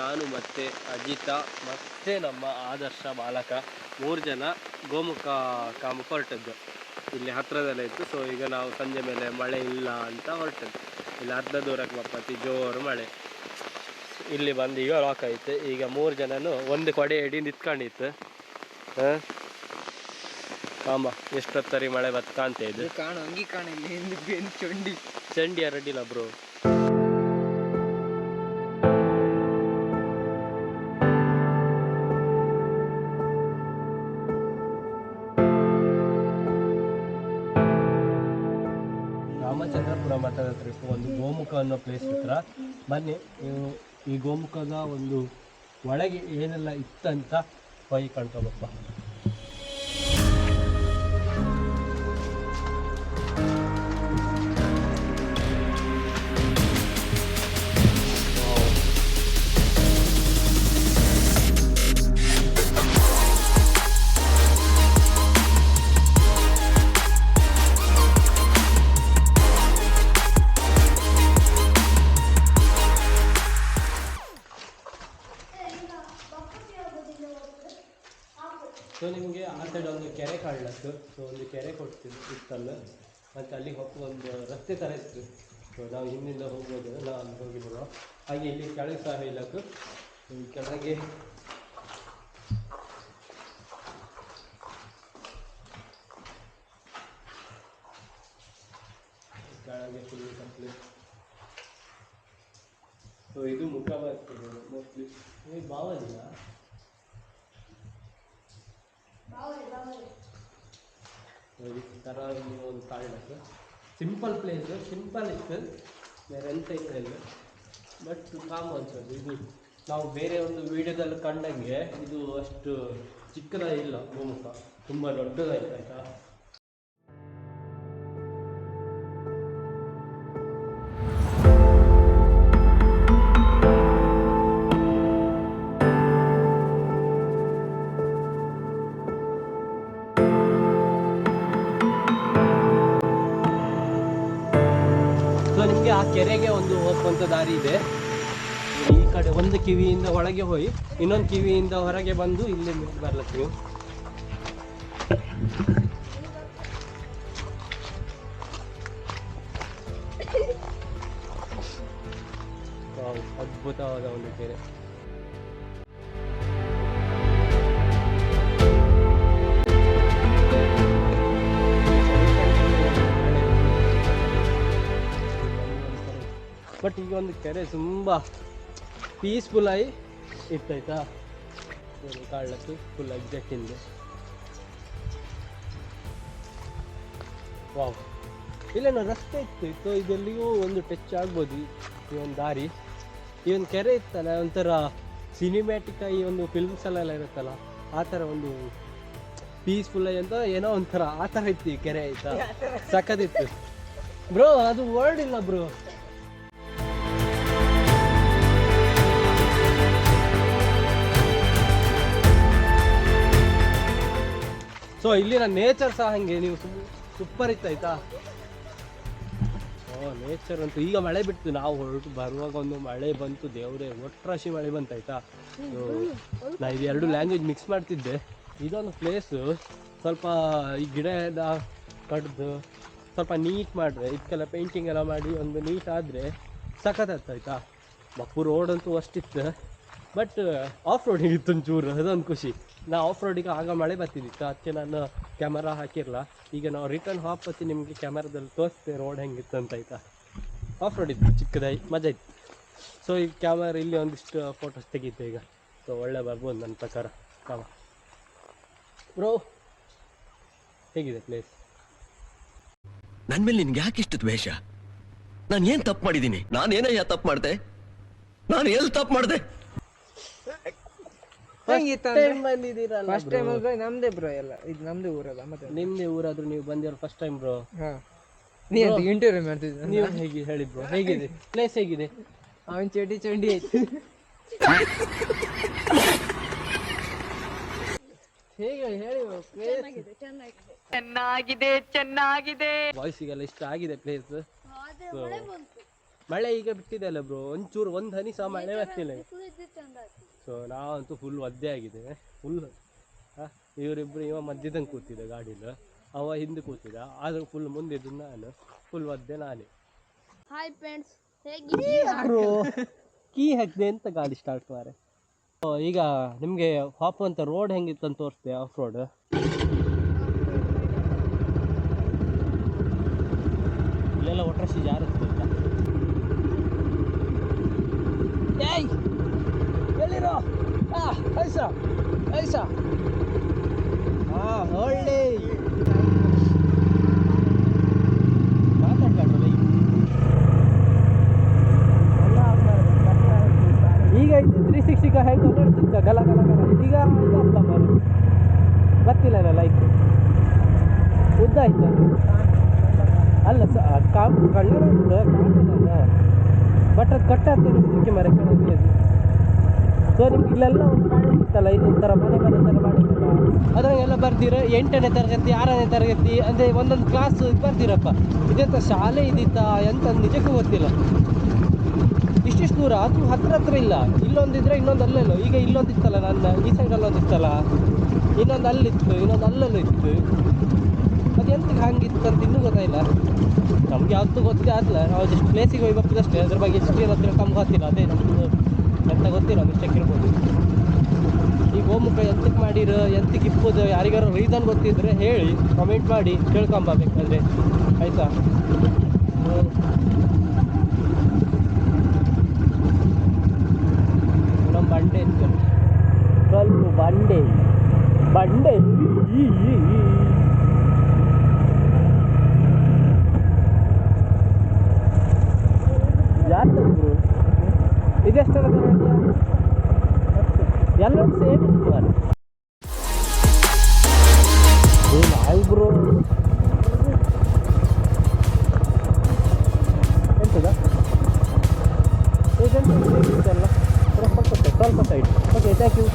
ನಾನು ಮತ್ತೆ ಅಜಿತ ಮತ್ತೆ ನಮ್ಮ ಆದರ್ಶ ಬಾಲಕ ಮೂರು ಜನ ಗೋಮುಖ ಕಾಮ ಹೊರಟದ್ದು. ಇಲ್ಲಿ ಹತ್ರದಲ್ಲೇ ಇತ್ತು ಸೊ ಈಗ ನಾವು ಸಂಜೆ ಮೇಲೆ ಮಳೆ ಇಲ್ಲ ಅಂತ ಹೊರಟದ್ದು. ಇಲ್ಲಿ ಅರ್ಧ ದೂರಕ್ಕೆ ಬಪ್ಪತ್ತಿ ಜೋರು ಮಳೆ. ಇಲ್ಲಿ ಬಂದು ಈಗ ಲಾಕ್ ಆಯ್ತು ಈಗ ಮೂರು ಜನನು ಒಂದು ಕೊಡೆ ಹಿಡಿ ನಿತ್ಕೊಂಡಿತ್ತು. ಹಾಂ? ಕಾಮ ಎಷ್ಟೊತ್ತರಿ ಮಳೆ ಬತ್ ಅಂತ ಇದು ಕಾಣು ಅಂಗಿ ಕಾಣ ಬೆನ್ ಚಂಡಿ. ಅರಡಿಲ್ಲ ಬ್ರೋ ಹತ್ರ ಇತ್ತು ಒಂದು ಗೋಮುಖ ಅನ್ನೋ ಪ್ಲೇಸ್ ಹತ್ರ. ಬನ್ನಿ, ನೀವು ಈ ಗೋಮುಖದ ಒಂದು ಒಳಗೆ ಏನೆಲ್ಲ ಇತ್ತಂತ ಹೋಗಿ ಕಣ್ಕೊಬಪ್ಪ. ಸೊ ನಿಮಗೆ ಆ ಸೈಡ್ ಒಂದು ಕೆರೆ ಕಾಣ್ಲತ್ತು. ಸೊ ಒಂದು ಕೆರೆ ಕೊಡ್ತಿದ್ದು ಇತ್ತಲ್ಲ. ಮತ್ತು ಅಲ್ಲಿಗೆ ಹೋಗಿ ಒಂದು ರಸ್ತೆ ಥರ ಇತ್ತು. ಸೊ ನಾವು ಹಿಂದಿಂದ ಹೋಗ್ಬೋದು, ನಾವು ಅಲ್ಲಿ ಹೋಗಿ ಬರುವ. ಹಾಗೆ ಇಲ್ಲಿ ಕೆಳಗೆ ಸಹ ಈ ಕೆಳಗೆ ಕೆಳಗೆ ಫುಲ್ ಕಂಪ್ಲೀಟ್ ಸೊ ಇದು ಮುಖ ಬರ್ತದೆ ಮೋಸ್ಟ್ಲಿ ಭಾವ ನೋಡಿ ಈ ಥರ ನೀವು ಒಂದು ಕಾಣಕ್ಕೆ ಸಿಂಪಲ್ ಪ್ಲೇಸು ಸಿಂಪಲ್ ಇತ್ತು. ಬೇರೆ ಎಂತ ಇಲ್ಲ. ಬಟ್ ಕಾಮ್ ಅನ್ಸೋದು ಇದು ನಾವು ಬೇರೆ ಒಂದು ವಿಡಿಯೋದಲ್ಲಿ ಕಂಡಂಗೆ ಇದು ಅಷ್ಟು ಚಿಕ್ಕದಾಗಿಲ್ಲ ಗೋಮುಖ ತುಂಬ ದೊಡ್ಡದಾಯ್ತು, ಆಯ್ತಾ? ಕೆರೆಗೆ ಒಂದು ಹೋಗುವಂಥ ದಾರಿ ಇದೆ. ಈ ಕಡೆ ಒಂದು ಕಿವಿಯಿಂದ ಒಳಗೆ ಹೋಗಿ ಇನ್ನೊಂದು ಕಿವಿಯಿಂದ ಹೊರಗೆ ಬಂದು ಇಲ್ಲಿ ಬರ್ಲತ್ತೀವಿ ಅದ್ಭುತವಾದ ಒಂದು ಕೆರೆ. ಬಟ್ ಈಗ ಒಂದು ಕೆರೆ ತುಂಬ ಪೀಸ್ಫುಲ್ ಆಗಿ ಇರ್ತೈತಾ ಕಾಳಕ್ಕೆ ಫುಲ್ ಎಕ್ಸಾಕ್ಟ್ ಹಿಂದೆ ವಾವ್. ಇಲ್ಲೇನೋ ರಸ್ತೆ ಇತ್ತು. ಇತ್ತು ಇದೆಲ್ಲಿಗೂ ಒಂದು ಟಚ್ ಆಗ್ಬೋದು. ಈ- ಒಂದು ದಾರಿ. ಈ ಒಂದು ಕೆರೆ ಇತ್ತಲ್ಲ ಒಂಥರ ಸಿನಿಮ್ಯಾಟಿಕ್ ಈ ಒಂದು ಫಿಲ್ಮ್ಸ್ ಎಲ್ಲ ಇರುತ್ತಲ್ಲ ಆ ಥರ ಒಂದು ಪೀಸ್ಫುಲ್ ಆಗಿ ಅಂತ ಏನೋ ಒಂಥರ ಆ ಥರ ಇತ್ತು ಈ ಕೆರೆ ಆಯ್ತಾ? ಇತ್ತು. ಬ್ರೋ ಅದು ವರ್ಡ್ ಇಲ್ಲ ಬ್ರೋ ಸೊ ಇಲ್ಲಿನ ನೇಚರ್ ಸಹ ಹಂಗೆ, ನೀವು ಸೂಪರ್ ಇತ್ತು ಆಯ್ತಾ? ಓ ನೇಚರ್ ಅಂತೂ ಈಗ ಮಳೆ ಬಿಡ್ತು. ನಾವು ಹೊರಟು ಬರುವಾಗ ಒಂದು ಮಳೆ ಬಂತು, ದೇವರೇ, ಒಟ್ರಾಶಿ ಮಳೆ ಬಂತು ಆಯ್ತಾ? ನಾ ಇದು ಎರಡು ಲ್ಯಾಂಗ್ವೇಜ್ ಮಿಕ್ಸ್ ಮಾಡ್ತಿದ್ದೆ. ಇದೊಂದು ಪ್ಲೇಸು ಸ್ವಲ್ಪ ಈ ಗಿಡ ಎಲ್ಲ ಕಡ್ದು, ಸ್ವಲ್ಪ ನೀಟ್ ಮಾಡಿದ್ರೆ ಇದಕ್ಕೆಲ್ಲ ಪೇಂಟಿಂಗ್ ಎಲ್ಲ ಮಾಡಿ, ಒಂದು ನೀಟ್ ಆದರೆ ಸಖತ್ ಆಯ್ತಾ ರೋಡ್ ಅಂತೂ ಅಷ್ಟಿತ್ತು. ಬಟ್ ಆಫ್ ರೋಡಿಗೆ ಇತ್ತು ಒಂಚೂರು ಅದೊಂದು ಖುಷಿ. ನಾ ಆಫ್ ರೋಡಿಗೆ ಆಗ ಮಳೆ ಬರ್ತಿದ್ದಿತ್ತು. ಅದಕ್ಕೆ ನಾನು ಕ್ಯಾಮರಾ ಹಾಕಿರಲ್ಲ ಈಗ ನಾವು ರಿಟರ್ನ್ ಹಾಪತ್ತಿ ನಿಮಗೆ ಕ್ಯಾಮರಾದಲ್ಲಿ ತೋರಿಸ್ತೆ ರೋಡ್ ಹೆಂಗಿತ್ತು ಅಂತ ಆಯ್ತಾ? ಆಫ್ ರೋಡ್ ಇತ್ತು, ಚಿಕ್ಕದಾಗಿ, ಮಜಾ ಇತ್ತು. ಸೊ ಈ ಕ್ಯಾಮರಾ ಇಲ್ಲಿ ಒಂದಿಷ್ಟು ಫೋಟೋಸ್ ತೆಗೀತೆ ಈಗ. ಸೊ ಒಳ್ಳೆ ಬರ್ಬೋದು ನನ್ನ ಪ್ರಕಾರ. ಕಾಮ ಬ್ರೋ ಹೇಗಿದೆ ಪ್ಲೇಸ್ ನನ್ನ ಮೇಲೆ ನಿನ್ಗೆ ಯಾಕೆ ಇಷ್ಟು ದ್ವೇಷ? ನಾನು ಏನು ತಪ್ಪು ಮಾಡಿದ್ದೀನಿ? ನಾನೇನಯ್ಯ ತಪ್ಪು ಮಾಡಿದೆ? ನಾನು ಎಲ್ಲಿ ತಪ್ಪು ಮಾಡ್ದೆ? ಅಂದ್ರೆ? ಬಂದಿದ್ದೀರಲ್ಲ ಫಸ್ಟ್ ಟೈಮ್ ಅಂದ್ರೆ ನಮ್ದೇ ಬ್ರೋ ಎಲ್ಲ. ಇದು ನಮ್ದೇ ಊರಲ್ಲ ಮತ್ತೆ ನಿಮ್ಮದೇ ಊರಾದ್ರೂ ನೀವು ಬಂದಿರೋ ಫಸ್ಟ್ ಟೈಮ್ ಬ್ರೋ ಹಾ. ನೀ ಅಂತ ಇಂಟರ್ವ್ಯೂ ಮಾಡ್ತಿದ್ದ? ನೀವು ಹೇಗೆ ಹೇಳಿ ಬ್ರೋ ಹೇಗಿದೆ? ಪ್ಲೇಸ್ ಹೇಗಿದೆ? ಅವನ್ ಚಟಿ ಚಂಡಿ ಆಯ್ತು ಹೇಗೆ ಹೇಳಿ ಚೆನ್ನಾಗಿದೆ ಚೆನ್ನಾಗಿದೆ. ವಾಯ್ಸಿಗೆಲ್ಲ ಇಷ್ಟ ಆಗಿದೆ ಪ್ಲೇಸ್ ಆದ್ರೆ ಮಳೆ ಬಂತು. ಮಳೆ ಈಗ ಬಿಟ್ಟಿದೆ ಅಲ್ಲ ಬ್ರೋ ಒಂಚೂರು ಒಂದ್ ಹನಿ ಸಹ ಮಳೆ ಬರ್ತಿಲ್ಲ. ಸೊ ನಾವಂತೂ ಫುಲ್ ಒದ್ದೆ ಆಗಿದೆ ಫುಲ್ ಇವರಿಬ್ಬರು ಇವ ಮಧ್ಯದಂಗೆ ಕೂತಿದ್ದೆ ಗಾಡಿಲಿ. ಅವ ಹಿಂದೆ ಕೂತಿದ್ದ. ಆದ್ರೂ ಫುಲ್ ಮುಂದಿದ್ದು ನಾನು. ಫುಲ್ ಒದ್ದೆ ನಾನೇ. ಹಾಯ್ ಫ್ರೆಂಡ್ಸ್ ಕೀ ಹಾಕಿದೆ ಅಂತ ಗಾಡಿ ಸ್ಟಾರ್ಟ್ ಮಾರೆ. ಈಗ ನಿಮಗೆ ಹಾಪ್ ಅಂತ ರೋಡ್ ಹೆಂಗಿತ್ತು ಅಂತ ತೋರಿಸ್ತೆ ಆಫ್ ರೋಡ್ ಇಲ್ಲೆಲ್ಲ ಒಟ್ರಶಿ ಜಾರುತ್ತೆ ಇಲ್ಲ ಏಯ್ ಎಲ್ಲಿರೋ ಆ ಐಸ ಐಸ. ಹಾ, ಒಳ್ಳೆ. ಈಗ ಇದು ತ್ರೀ ಸಿಕ್ಸ್ಟಿಗೆ ಹೆಂಗೆ ನೋಡ್ತಿದ್ದ ಗಲ ಗಲ ಗಲ. ಇದೀಗ ಇದಪ್ಪ ಮಾರೆ ಗೊತ್ತಿಲ್ಲ ಲೈಕ್ ಉದ್ದ ಆಯ್ತು? ಅಲ್ಲ, ಸ ಕಾ, ಕಳ್ಳರ ಕಾಣಲ್ಲ. ಬಟ್ ಅದು ಕಟ್ಟಾಗ್ತದೆ ಇದಕ್ಕೆ ಮರೆ ಕೆಳಗೆ ಸೊ ನಿಮ್ಗೆ ಇಲ್ಲೆಲ್ಲ ಒಂದು ಕಾಣಿಸ್ತಲ್ಲ ಇದು ಒಂಥರ ಮನೆ ಮನೆ ಥರ ಮಾಡಿದ್ದಲ್ಲ? ಅದ್ರಾಗೆಲ್ಲ ಬರ್ದಿರ, ಎಂಟನೇ ತರಗತಿ, ಆರನೇ ತರಗತಿ ಅಂದರೆ ಒಂದೊಂದು ಕ್ಲಾಸ್ ಬರ್ದಿರಪ್ಪ. ಇದೆಂತ ಶಾಲೆ ಇದಿತ್ತಾ ಎಂತ ನಿಜಕ್ಕೂ ಗೊತ್ತಿಲ್ಲ. ಇಷ್ಟಿಷ್ಟು ದೂರ, ಅದು ಹತ್ರ ಹತ್ರ ಇಲ್ಲ. ಇಲ್ಲೊಂದಿದ್ರೆ ಇನ್ನೊಂದು ಅಲ್ಲೆಲ್ಲ? ಈಗ ಇಲ್ಲೊಂದಿತ್ತಲ್ಲ ನನ್ನ, ಈ ಸೈಡ್ ಅಲ್ಲೊಂದಿತ್ತಲ್ಲ? ಇನ್ನೊಂದು ಅಲ್ಲಿತ್ತು, ಇನ್ನೊಂದು ಅಲ್ಲಲ್ಲೂ ಇತ್ತು. ಅದು ಎಂತ ಹಂಗಿತ್ತು ಅಂತ ಇನ್ನೂ ಗೊತ್ತಾಯಿಲ್ಲ ನಮ್ಗೆ ಯಾವತ್ತೂ ಗೊತ್ತಿದೆ ಆಗಲ್ಲ ನಾವು ಜಸ್ಟ್ ಪ್ಲೇಸಿಗೆ ಹೋಗಿ ಬರ್ತದಷ್ಟೇ ಅದ್ರ ಬಗ್ಗೆ ಎಷ್ಟು ಏನೋ ಕಮ್ಮಿ ಗೊತ್ತಿಲ್ಲ, ಅದೇ ನಮ್ಮದು ಗೊತ್ತಿಲ್ಲ ಮಿಸ್ಟೇಕ್ ಇರ್ಬೋದು. ಈ ಗೋಮುಖ ಎಂತಕ್ಕೆ ಮಾಡಿರೋ ಎಂತಕ್ಕೆ ಇಪ್ಪದು ಯಾರಿಗಾರು ರೀಸನ್ ಗೊತ್ತಿದ್ರೆ ಹೇಳಿ ಕಮೆಂಟ್ ಮಾಡಿ ಕೇಳ್ಕೊಂಬೇಕಾದ್ರೆ ಆಯ್ತಾ? ಹ್ಮ್. ನಮ್ಮ ಬಂಡೆ ಸ್ವಲ್ಪ ಬಂಡೆ. ಬಂಡೆ? ಈ, ಈ, ಈ. ಯಾರು ಇದೆಷ್ಟು ಎಲ್ಲ ಸೇಮ್ ಇತ್ತು ಐಬ್ರೋ ಎಂತದ? ಏಜೆಂಟ್ ಸ್ವಲ್ಪ ಸ್ವಲ್ಪ ಸೈಡ್ ಓಕೆ ಥ್ಯಾಂಕ್ ಯು